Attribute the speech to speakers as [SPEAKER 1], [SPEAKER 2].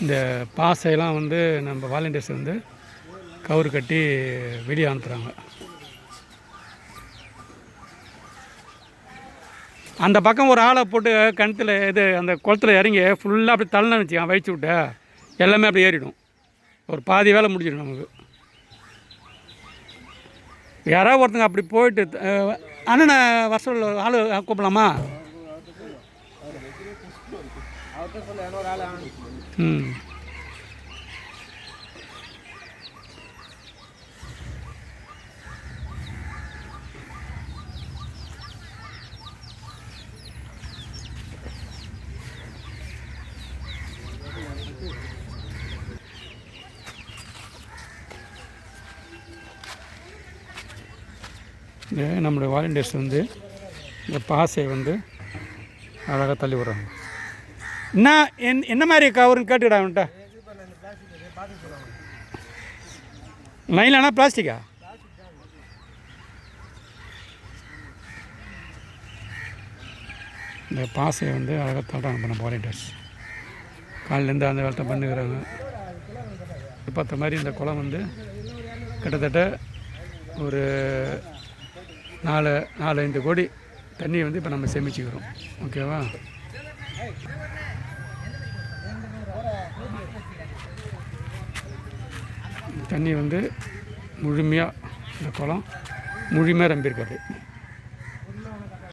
[SPEAKER 1] இந்த பாசையெல்லாம் வந்து நம்ம வாலண்டியர்ஸ் வந்து கவுரு கட்டி வெளியே அனுப்புகிறாங்க அந்த பக்கம் ஒரு ஆளை போட்டு கிணத்துல இது அந்த குளத்துல இறங்கி ஃபுல்லாக அப்படி தள்ளன வச்சுக்கான் வயிற்று விட்டு எல்லாமே அப்படி ஏறிடும். ஒரு பாதி வேலை முடிஞ்சிடும் நமக்கு. யாராவது ஒருத்தங்க அப்படி போயிட்டு அண்ணனை வர சொல்ல ஆள் கூப்பிடலாமா ம். நம்மளுடைய வாலண்டியர்ஸ் வந்து இந்த பாசையை வந்து அழகாக தள்ளி விடுறாங்க. என்ன என் என்ன மாதிரி கவருன்னு கேட்டுக்கிடா அவன்கிட்ட. லைன்லனா பிளாஸ்டிக்கா? இந்த பாசையை வந்து அழகாக தள்ளுறாங்க பண்ண வாலண்டியர்ஸ். காலிலேருந்து அந்த வேலை பண்ணுகிறாங்க. பார்த்த மாதிரி இந்த குளம் வந்து கிட்டத்தட்ட ஒரு நாலு நாலு ஐந்து கோடி தண்ணியை வந்து இப்போ நம்ம சேமிச்சுக்கிறோம். ஓகேவா? தண்ணி வந்து முழுமையாக இந்த குளம் முழுமையாக நம்பியிருக்காது